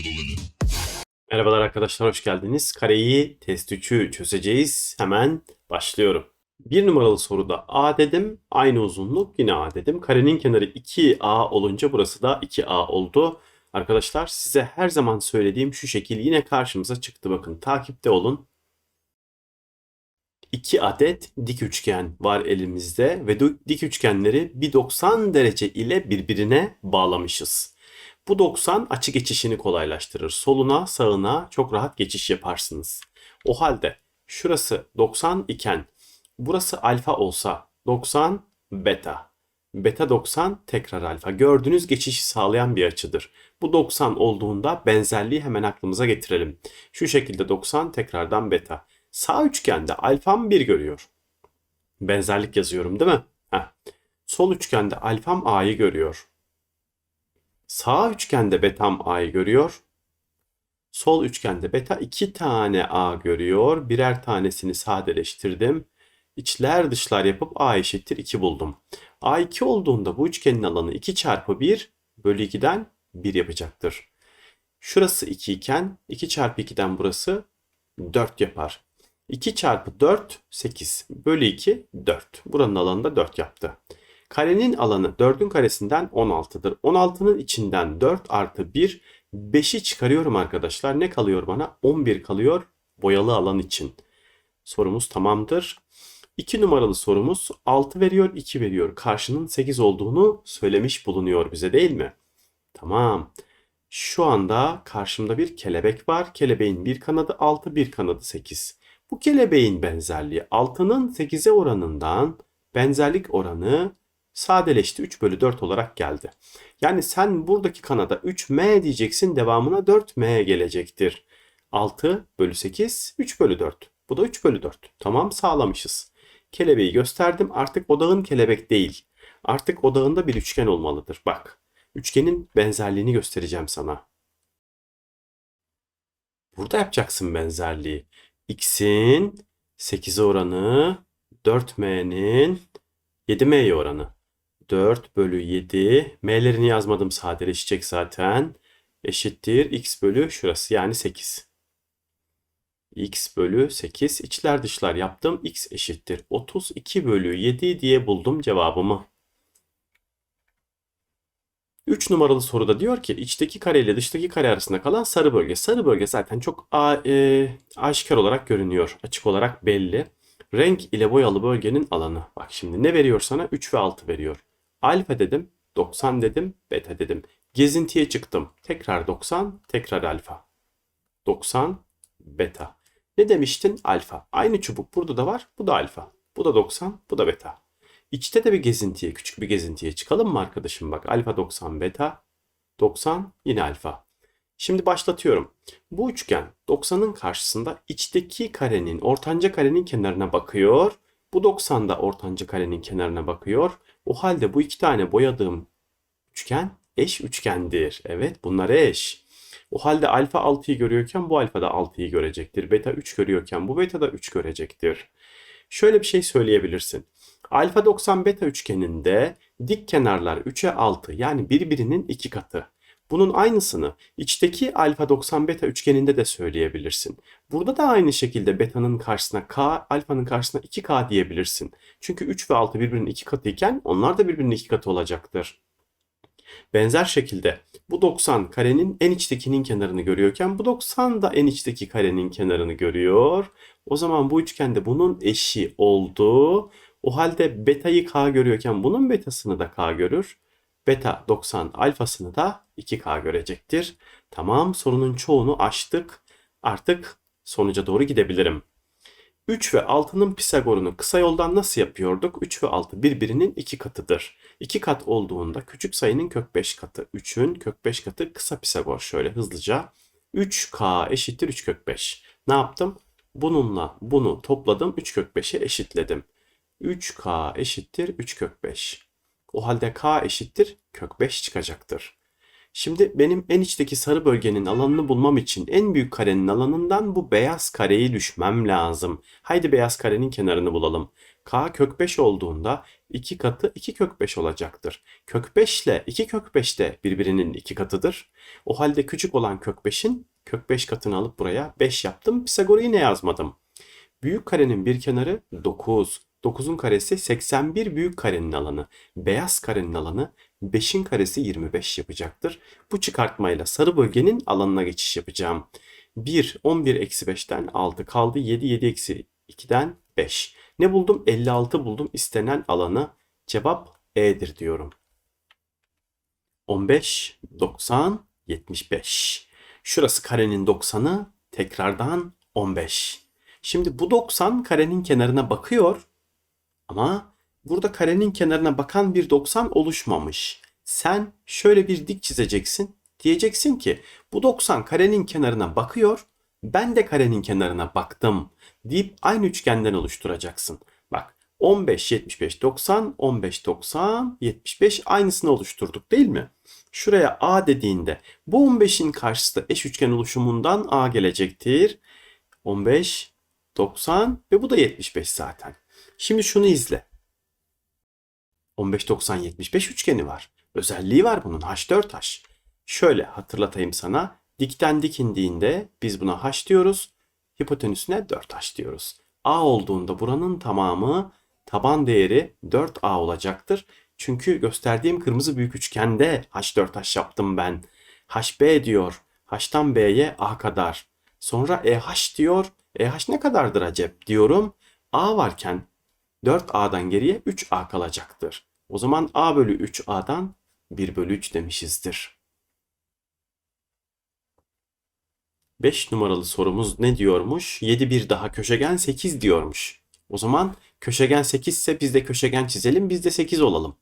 limit. Merhabalar arkadaşlar hoş geldiniz. Kareyi test 3'ü çözeceğiz. Hemen başlıyorum. Bir numaralı soruda A dedim. Aynı uzunluk yine A dedim. Karenin kenarı 2A olunca burası da 2A oldu. Arkadaşlar size her zaman söylediğim şu şekil yine karşımıza çıktı. Bakın takipte olun. 2 adet dik üçgen var elimizde ve dik üçgenleri bir 90 derece ile birbirine bağlamışız. Bu 90 açı geçişini kolaylaştırır. Soluna, sağına çok rahat geçiş yaparsınız. O halde şurası 90 iken burası alfa olsa 90 beta. Beta 90 tekrar alfa. Gördüğünüz geçişi sağlayan bir açıdır. Bu 90 olduğunda benzerliği hemen aklımıza getirelim. Şu şekilde 90 tekrardan beta. Sağ üçgende alfam 1 görüyor. Benzerlik yazıyorum değil mi? Heh. Sol üçgende alfam A'yı görüyor. Sağ üçgende betam A'yı görüyor. Sol üçgende beta iki tane A görüyor. Birer tanesini sadeleştirdim. İçler dışlar yapıp A eşittir 2 buldum. A2 olduğunda bu üçgenin alanı 2 çarpı 1 bölü 2'den 1 yapacaktır. Şurası 2 iken 2 çarpı 2'den burası 4 yapar. 2 çarpı 4 8 bölü 2 4. Buranın alanı da 4 yaptı. Karenin alanı 4'ün karesinden 16'dır. 16'nın içinden 4 artı 1 5'i çıkarıyorum arkadaşlar. Ne kalıyor bana? 11 kalıyor boyalı alan için. Sorumuz tamamdır. 2 numaralı sorumuz 6 veriyor 2 veriyor. Karşının 8 olduğunu söylemiş bulunuyor bize değil mi? Tamam. Şu anda karşımda bir kelebek var. Kelebeğin bir kanadı 6 bir kanadı 8. Bu kelebeğin benzerliği 6'nın 8'e oranından benzerlik oranı sadeleşti 3 bölü 4 olarak geldi. Yani sen buradaki kanada 3m diyeceksin devamına 4m gelecektir. 6 bölü 8 3 bölü 4. Bu da 3 bölü 4. Tamam sağlamışız. Kelebeği gösterdim artık odağın kelebek değil. Artık odağında bir üçgen olmalıdır. Bak üçgenin benzerliğini göstereceğim sana. Burada yapacaksın benzerliği. X'in 8'e oranı 4m'nin 7m'ye oranı. 4 bölü 7. M'lerini yazmadım sadeleşecek zaten. Eşittir x bölü şurası yani 8. x bölü 8. İçler dışlar yaptım. x eşittir. 32 bölü 7 diye buldum cevabımı. 3 numaralı soruda diyor ki içteki kare ile dıştaki kare arasında kalan sarı bölge. Sarı bölge zaten çok a, e, aşikar olarak görünüyor. Açık olarak belli. Renk ile boyalı bölgenin alanı. Bak şimdi ne veriyor sana? 3 ve 6 veriyor. Alfa dedim, 90 dedim, beta dedim. Gezintiye çıktım. Tekrar 90, tekrar alfa. 90, beta. Ne demiştin? Alfa. Aynı çubuk burada da var. Bu da alfa. Bu da 90, bu da beta. İçte de bir gezintiye, küçük bir gezintiye çıkalım mı arkadaşım? Bak alfa 90 beta, 90 yine alfa. Şimdi başlatıyorum. Bu üçgen 90'ın karşısında içteki karenin, ortanca karenin kenarına bakıyor. Bu 90 da ortanca karenin kenarına bakıyor. O halde bu iki tane boyadığım üçgen eş üçgendir. Evet bunlar eş. O halde alfa 6'yı görüyorken bu alfa da 6'yı görecektir. Beta 3 görüyorken bu beta da 3 görecektir. Şöyle bir şey söyleyebilirsin. Alfa 90 beta üçgeninde dik kenarlar 3'e 6 yani birbirinin iki katı. Bunun aynısını içteki alfa 90 beta üçgeninde de söyleyebilirsin. Burada da aynı şekilde beta'nın karşısına k, alfanın karşısına 2k diyebilirsin. Çünkü 3 ve 6 birbirinin iki katı iken onlar da birbirinin iki katı olacaktır. Benzer şekilde bu 90 karenin en içtekinin kenarını görüyorken bu 90 da en içteki karenin kenarını görüyor. O zaman bu üçgende bunun eşi oldu. O halde beta'yı k görüyorken bunun betasını da k görür. Beta 90 alfasını da 2k görecektir. Tamam sorunun çoğunu açtık. Artık sonuca doğru gidebilirim. 3 ve 6'nın Pisagor'unu kısa yoldan nasıl yapıyorduk? 3 ve 6 birbirinin 2 katıdır. 2 kat olduğunda küçük sayının kök 5 katı. 3'ün kök 5 katı kısa Pisagor şöyle hızlıca. 3k eşittir 3 kök 5. Ne yaptım? Bununla bunu topladım 3 kök 5'e eşitledim. 3k eşittir 3 kök 5. O halde k eşittir kök 5 çıkacaktır. Şimdi benim en içteki sarı bölgenin alanını bulmam için en büyük karenin alanından bu beyaz kareyi düşmem lazım. Haydi beyaz karenin kenarını bulalım. K kök 5 olduğunda 2 katı 2 kök 5 olacaktır. Kök 5 ile 2 kök 5 de birbirinin 2 katıdır. O halde küçük olan kök 5'in kök 5 katını alıp buraya 5 yaptım. Pisagor'u yine yazmadım. Büyük karenin bir kenarı 9. 9'un karesi 81 büyük karenin alanı. Beyaz karenin alanı 5'in karesi 25 yapacaktır. Bu çıkartmayla sarı bölgenin alanına geçiş yapacağım. 1, 11 eksi 5'ten 6 kaldı. 7, 7 eksi 2'den 5. Ne buldum? 56 buldum. İstenen alanı. Cevap E'dir diyorum. 15, 90, 75. Şurası karenin 90'ı. Tekrardan 15. Şimdi bu 90 karenin kenarına bakıyor. Ama burada karenin kenarına bakan bir 90 oluşmamış. Sen şöyle bir dik çizeceksin. Diyeceksin ki bu 90 karenin kenarına bakıyor. Ben de karenin kenarına baktım deyip aynı üçgenden oluşturacaksın. Bak 15, 75, 90, 15, 90, 75 aynısını oluşturduk değil mi? Şuraya A dediğinde bu 15'in karşısı eş üçgen oluşumundan A gelecektir. 15, 90 ve bu da 75 zaten. Şimdi şunu izle. 15, 90, 75 üçgeni var. Özelliği var bunun H4H. Şöyle hatırlatayım sana. Dikten dik indiğinde biz buna H diyoruz. Hipotenüsüne 4H diyoruz. A olduğunda buranın tamamı taban değeri 4A olacaktır. Çünkü gösterdiğim kırmızı büyük üçgende H4H yaptım ben. HB diyor. H'tan B'ye A kadar. Sonra EH diyor. EH ne kadardır acep diyorum. A varken 4A'dan geriye 3A kalacaktır. O zaman A bölü 3A'dan 1 bölü 3 demişizdir. 5 numaralı sorumuz ne diyormuş? 7 bir daha köşegen 8 diyormuş. O zaman köşegen 8 ise biz de köşegen çizelim biz de 8 olalım.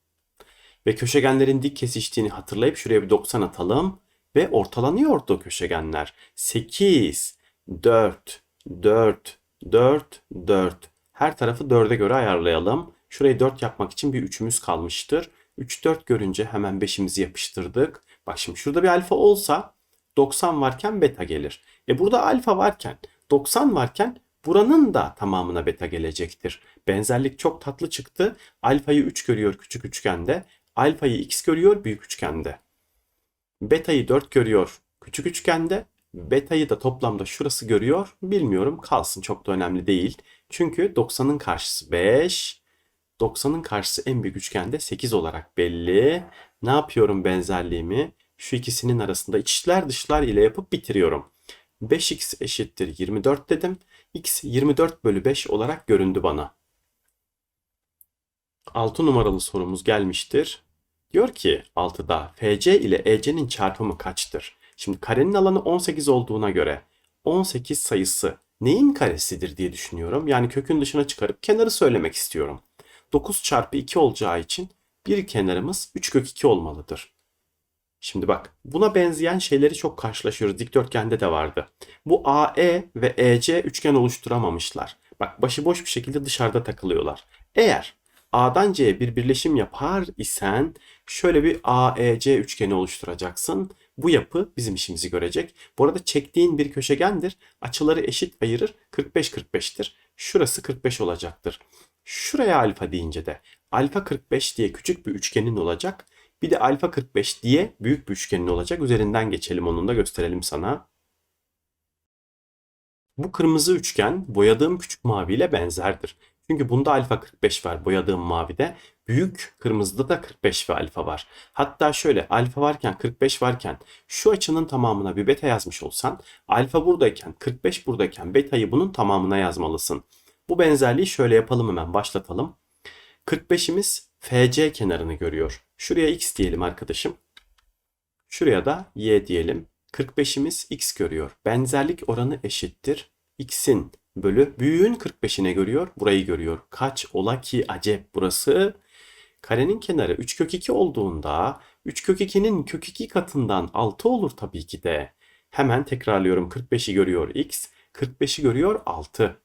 Ve köşegenlerin dik kesiştiğini hatırlayıp şuraya bir 90 atalım. Ve ortalanıyordu köşegenler. 8, 4, 4, 4, 4. Her tarafı 4'e göre ayarlayalım. Şurayı 4 yapmak için bir 3'ümüz kalmıştır. 3, 4 görünce hemen 5'imizi yapıştırdık. Bak şimdi şurada bir alfa olsa 90 varken beta gelir. E burada alfa varken 90 varken buranın da tamamına beta gelecektir. Benzerlik çok tatlı çıktı. Alfayı 3 görüyor küçük üçgende. Alfayı x görüyor büyük üçgende. Beta'yı 4 görüyor küçük üçgende. Beta'yı da toplamda şurası görüyor. Bilmiyorum kalsın çok da önemli değil. Çünkü 90'ın karşısı 5. 90'ın karşısı en büyük üçgende 8 olarak belli. Ne yapıyorum benzerliğimi? Şu ikisinin arasında içler dışlar ile yapıp bitiriyorum. 5x eşittir 24 dedim. x 24 bölü 5 olarak göründü bana. 6 numaralı sorumuz gelmiştir. Diyor ki 6'da FC ile EC'nin çarpımı kaçtır? Şimdi karenin alanı 18 olduğuna göre 18 sayısı neyin karesidir diye düşünüyorum. Yani kökün dışına çıkarıp kenarı söylemek istiyorum. 9 çarpı 2 olacağı için bir kenarımız 3 kök 2 olmalıdır. Şimdi bak buna benzeyen şeyleri çok karşılaşıyoruz. Dikdörtgende de vardı. Bu AE ve EC üçgen oluşturamamışlar. Bak başıboş bir şekilde dışarıda takılıyorlar. Eğer A'dan C'ye bir birleşim yapar isen şöyle bir AEC üçgeni oluşturacaksın. Bu yapı bizim işimizi görecek. Bu arada çektiğin bir köşegendir. Açıları eşit ayırır. 45-45'tir. Şurası 45 olacaktır. Şuraya alfa deyince de alfa 45 diye küçük bir üçgenin olacak. Bir de alfa 45 diye büyük bir üçgenin olacak. Üzerinden geçelim onun da gösterelim sana. Bu kırmızı üçgen boyadığım küçük maviyle benzerdir. Çünkü bunda alfa 45 var boyadığım mavide. Büyük kırmızıda da 45 ve alfa var. Hatta şöyle alfa varken 45 varken şu açının tamamına bir beta yazmış olsan alfa buradayken 45 buradayken betayı bunun tamamına yazmalısın. Bu benzerliği şöyle yapalım hemen başlatalım. 45'imiz FC kenarını görüyor. Şuraya x diyelim arkadaşım. Şuraya da y diyelim. 45'imiz x görüyor. Benzerlik oranı eşittir. x'in bölü büyüğün 45'ine görüyor. Burayı görüyor. Kaç ola ki acep burası? Karenin kenarı 3 kök 2 olduğunda 3 kök 2'nin kök 2 katından 6 olur tabii ki de. Hemen tekrarlıyorum. 45'i görüyor x. 45'i görüyor 6.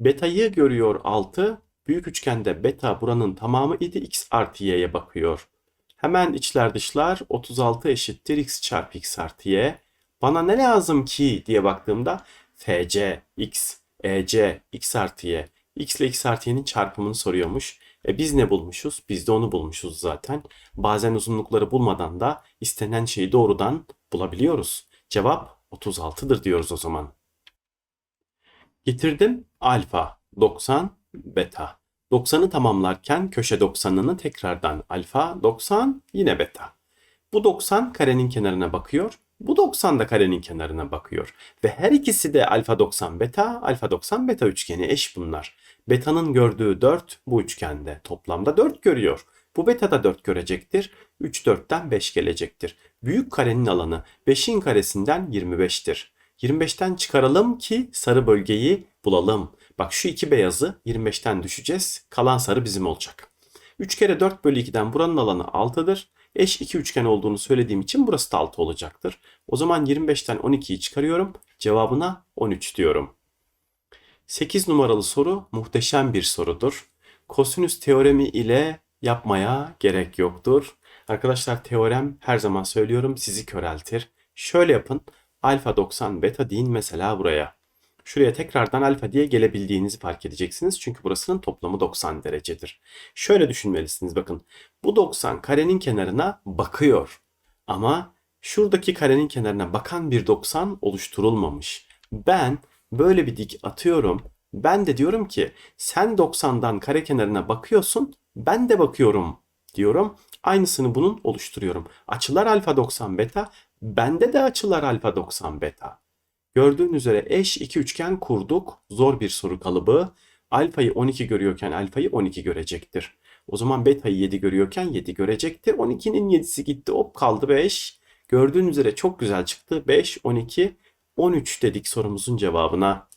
Beta'yı görüyor 6. Büyük üçgende beta buranın tamamı idi. X artı y'ye bakıyor. Hemen içler dışlar 36 eşittir x çarpı x artı y. Bana ne lazım ki diye baktığımda FC, x, EC, x artı y. x ile x artı y'nin çarpımını soruyormuş. E biz ne bulmuşuz? Biz de onu bulmuşuz zaten. Bazen uzunlukları bulmadan da istenen şeyi doğrudan bulabiliyoruz. Cevap 36'dır diyoruz o zaman. Getirdim alfa 90 beta. 90'ı tamamlarken köşe 90'ını tekrardan alfa 90 yine beta. Bu 90 karenin kenarına bakıyor. Bu 90 da karenin kenarına bakıyor. Ve her ikisi de alfa 90 beta, alfa 90 beta üçgeni eş bunlar. Beta'nın gördüğü 4 bu üçgende toplamda 4 görüyor. Bu beta da 4 görecektir. 3 4'ten 5 gelecektir. Büyük karenin alanı 5'in karesinden 25'tir. 25'ten çıkaralım ki sarı bölgeyi bulalım. Bak şu iki beyazı 25'ten düşeceğiz. Kalan sarı bizim olacak. 3 kere 4 bölü 2'den buranın alanı 6'dır. Eş iki üçgen olduğunu söylediğim için burası da 6 olacaktır. O zaman 25'ten 12'yi çıkarıyorum. Cevabına 13 diyorum. 8 numaralı soru muhteşem bir sorudur. Kosinüs teoremi ile yapmaya gerek yoktur. Arkadaşlar teorem her zaman söylüyorum sizi köreltir. Şöyle yapın. Alfa 90 beta deyin mesela buraya. Şuraya tekrardan alfa diye gelebildiğinizi fark edeceksiniz. Çünkü burasının toplamı 90 derecedir. Şöyle düşünmelisiniz bakın. Bu 90 karenin kenarına bakıyor. Ama şuradaki karenin kenarına bakan bir 90 oluşturulmamış. Ben böyle bir dik atıyorum. Ben de diyorum ki sen 90'dan kare kenarına bakıyorsun. Ben de bakıyorum diyorum. Aynısını bunun oluşturuyorum. Açılar alfa 90 beta. Bende de açılar alfa 90 beta. Gördüğün üzere eş iki üçgen kurduk. Zor bir soru kalıbı. Alfayı 12 görüyorken alfayı 12 görecektir. O zaman beta'yı 7 görüyorken 7 görecektir. 12'nin 7'si gitti hop kaldı 5. Gördüğün üzere çok güzel çıktı. 5, 12, 13 dedik sorumuzun cevabına.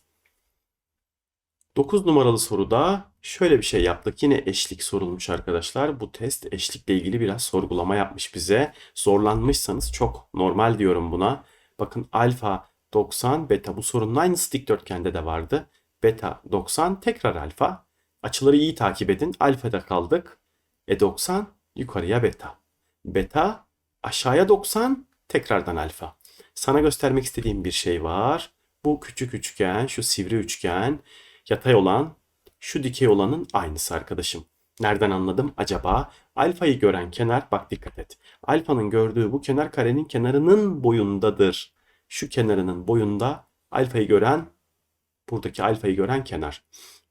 9 numaralı soruda şöyle bir şey yaptık. Yine eşlik sorulmuş arkadaşlar. Bu test eşlikle ilgili biraz sorgulama yapmış bize. Zorlanmışsanız çok normal diyorum buna. Bakın alfa 90 beta bu sorunun aynısı dikdörtgende de vardı. Beta 90 tekrar alfa. Açıları iyi takip edin. Alfada kaldık. E 90 yukarıya beta. Beta aşağıya 90 tekrardan alfa. Sana göstermek istediğim bir şey var. Bu küçük üçgen, şu sivri üçgen, yatay olan, şu dikey olanın aynısı arkadaşım. Nereden anladım acaba? Alfayı gören kenar, bak dikkat et. Alfanın gördüğü bu kenar karenin kenarının boyundadır. Şu kenarının boyunda alfayı gören, buradaki alfayı gören kenar.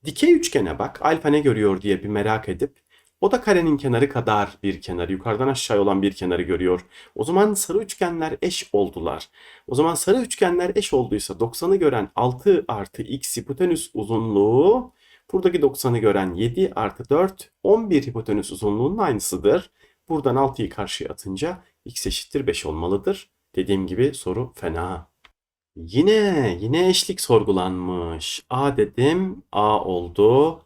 Dikey üçgene bak, alfa ne görüyor diye bir merak edip, o da karenin kenarı kadar bir kenarı, yukarıdan aşağıya olan bir kenarı görüyor. O zaman sarı üçgenler eş oldular. O zaman sarı üçgenler eş olduysa 90'ı gören 6 artı x hipotenüs uzunluğu buradaki 90'ı gören 7 artı 4 11 hipotenüs uzunluğunun aynısıdır. Buradan 6'yı karşıya atınca x eşittir 5 olmalıdır. Dediğim gibi soru fena. Yine yine eşlik sorgulanmış. A dedim A oldu.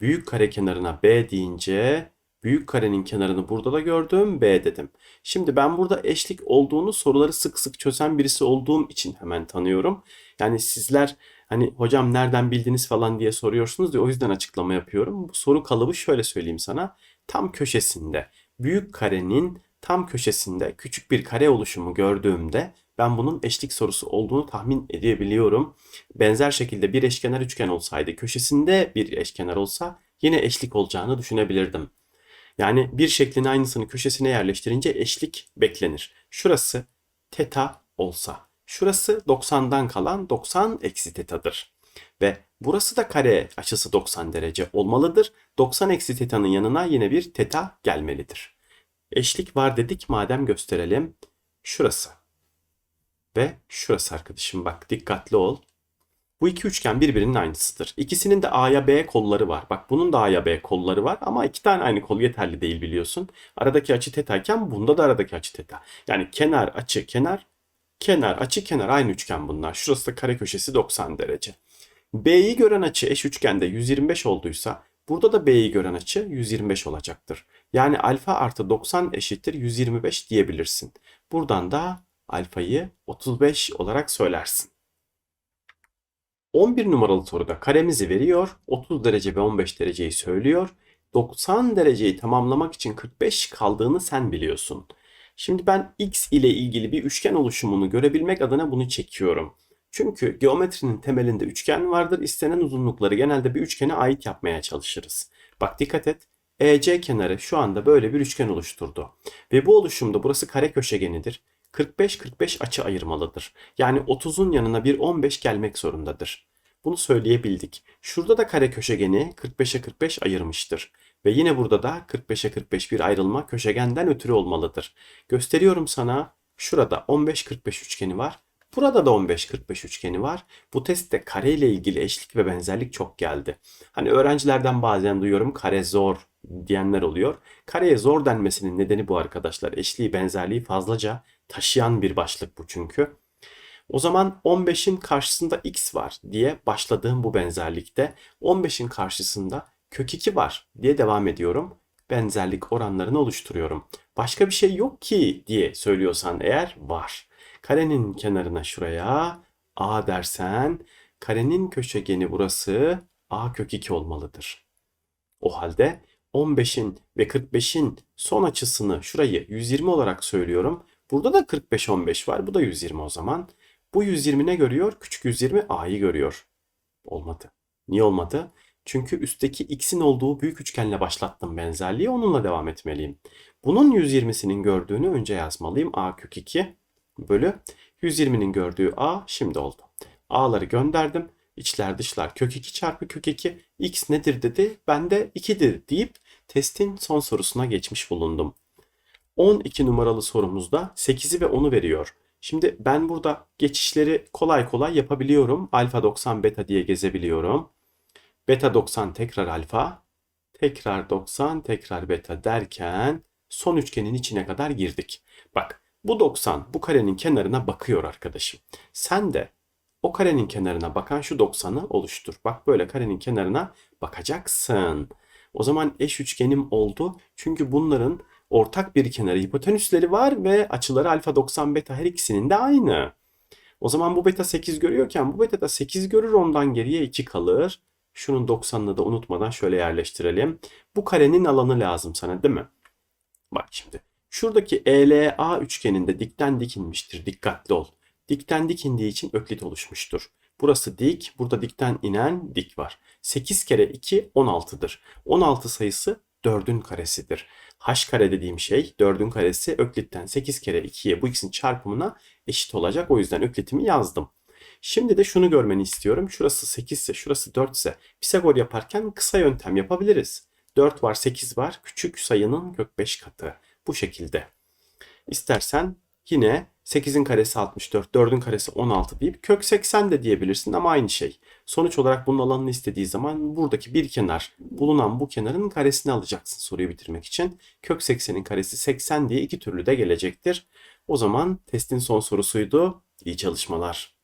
Büyük kare kenarına B deyince büyük karenin kenarını burada da gördüm B dedim. Şimdi ben burada eşlik olduğunu soruları sık sık çözen birisi olduğum için hemen tanıyorum. Yani sizler hani hocam nereden bildiniz falan diye soruyorsunuz diye o yüzden açıklama yapıyorum. Bu soru kalıbı şöyle söyleyeyim sana. Tam köşesinde büyük karenin tam köşesinde küçük bir kare oluşumu gördüğümde ben bunun eşlik sorusu olduğunu tahmin edebiliyorum. Benzer şekilde bir eşkenar üçgen olsaydı köşesinde bir eşkenar olsa yine eşlik olacağını düşünebilirdim. Yani bir şeklin aynısını köşesine yerleştirince eşlik beklenir. Şurası teta olsa, şurası 90'dan kalan 90 eksi tetadır. Ve burası da kare açısı 90 derece olmalıdır. 90 eksi teta'nın yanına yine bir teta gelmelidir. Eşlik var dedik madem gösterelim. Şurası. Ve şurası arkadaşım bak dikkatli ol. Bu iki üçgen birbirinin aynısıdır. İkisinin de A'ya B kolları var. Bak bunun da A'ya B kolları var ama iki tane aynı kol yeterli değil biliyorsun. Aradaki açı teta iken bunda da aradaki açı teta. Yani kenar açı kenar kenar açı kenar aynı üçgen bunlar. Şurası da kare köşesi 90 derece. B'yi gören açı eş üçgende 125 olduysa burada da B'yi gören açı 125 olacaktır. Yani alfa artı 90 eşittir 125 diyebilirsin. Buradan da alfayı 35 olarak söylersin. 11 numaralı soruda karemizi veriyor. 30 derece ve 15 dereceyi söylüyor. 90 dereceyi tamamlamak için 45 kaldığını sen biliyorsun. Şimdi ben x ile ilgili bir üçgen oluşumunu görebilmek adına bunu çekiyorum. Çünkü geometrinin temelinde üçgen vardır. İstenen uzunlukları genelde bir üçgene ait yapmaya çalışırız. Bak dikkat et. EC kenarı şu anda böyle bir üçgen oluşturdu. Ve bu oluşumda burası kare köşegenidir. 45-45 açı ayırmalıdır. Yani 30'un yanına bir 15 gelmek zorundadır. Bunu söyleyebildik. Şurada da kare köşegeni 45'e 45 ayırmıştır. Ve yine burada da 45'e 45 bir ayrılma köşegenden ötürü olmalıdır. Gösteriyorum sana. Şurada 15-45 üçgeni var. Burada da 15-45 üçgeni var. Bu testte kare ile ilgili eşlik ve benzerlik çok geldi. Hani öğrencilerden bazen duyuyorum kare zor diyenler oluyor. Kareye zor denmesinin nedeni bu arkadaşlar. Eşliği benzerliği fazlaca taşıyan bir başlık bu çünkü. O zaman 15'in karşısında x var diye başladığım bu benzerlikte 15'in karşısında kök 2 var diye devam ediyorum. Benzerlik oranlarını oluşturuyorum. Başka bir şey yok ki diye söylüyorsan eğer var. Karenin kenarına şuraya a dersen karenin köşegeni burası a kök 2 olmalıdır. O halde 15'in ve 45'in son açısını şurayı 120 olarak söylüyorum. Burada da 45-15 var. Bu da 120 o zaman. Bu 120 ne görüyor? Küçük 120 A'yı görüyor. Olmadı. Niye olmadı? Çünkü üstteki x'in olduğu büyük üçgenle başlattım benzerliği. Onunla devam etmeliyim. Bunun 120'sinin gördüğünü önce yazmalıyım. A kök 2 bölü 120'nin gördüğü A şimdi oldu. A'ları gönderdim. İçler dışlar kök 2 çarpı kök 2 x nedir dedi. Ben de 2'dir deyip testin son sorusuna geçmiş bulundum. 12 numaralı sorumuzda 8'i ve 10'u veriyor. Şimdi ben burada geçişleri kolay kolay yapabiliyorum. Alfa 90 beta diye gezebiliyorum. Beta 90 tekrar alfa, tekrar 90 tekrar beta derken son üçgenin içine kadar girdik. Bak bu 90 bu karenin kenarına bakıyor arkadaşım. Sen de o karenin kenarına bakan şu 90'ı oluştur. Bak böyle karenin kenarına bakacaksın. O zaman eş üçgenim oldu. Çünkü bunların ortak bir kenarı hipotenüsleri var ve açıları alfa 90 beta her ikisinin de aynı. O zaman bu beta 8 görüyorken bu beta da 8 görür ondan geriye 2 kalır. Şunun 90'ını da unutmadan şöyle yerleştirelim. Bu karenin alanı lazım sana değil mi? Bak şimdi. Şuradaki ELA üçgeninde dikten dikinmiştir. Dikkatli ol. Dikten dikindiği için öklit oluşmuştur. Burası dik, burada dikten inen dik var. 8 kere 2 16'dır. 16 sayısı 4'ün karesidir. H kare dediğim şey 4'ün karesi öklitten 8 kere 2'ye bu ikisinin çarpımına eşit olacak. O yüzden öklitimi yazdım. Şimdi de şunu görmeni istiyorum. Şurası 8 ise şurası 4 ise Pisagor yaparken kısa yöntem yapabiliriz. 4 var 8 var küçük sayının kök 5 katı. Bu şekilde. İstersen yine 8'in karesi 64, 4'ün karesi 16 deyip kök 80 de diyebilirsin ama aynı şey. Sonuç olarak bunun alanını istediği zaman buradaki bir kenar bulunan bu kenarın karesini alacaksın soruyu bitirmek için. Kök 80'in karesi 80 diye iki türlü de gelecektir. O zaman testin son sorusuydu. İyi çalışmalar.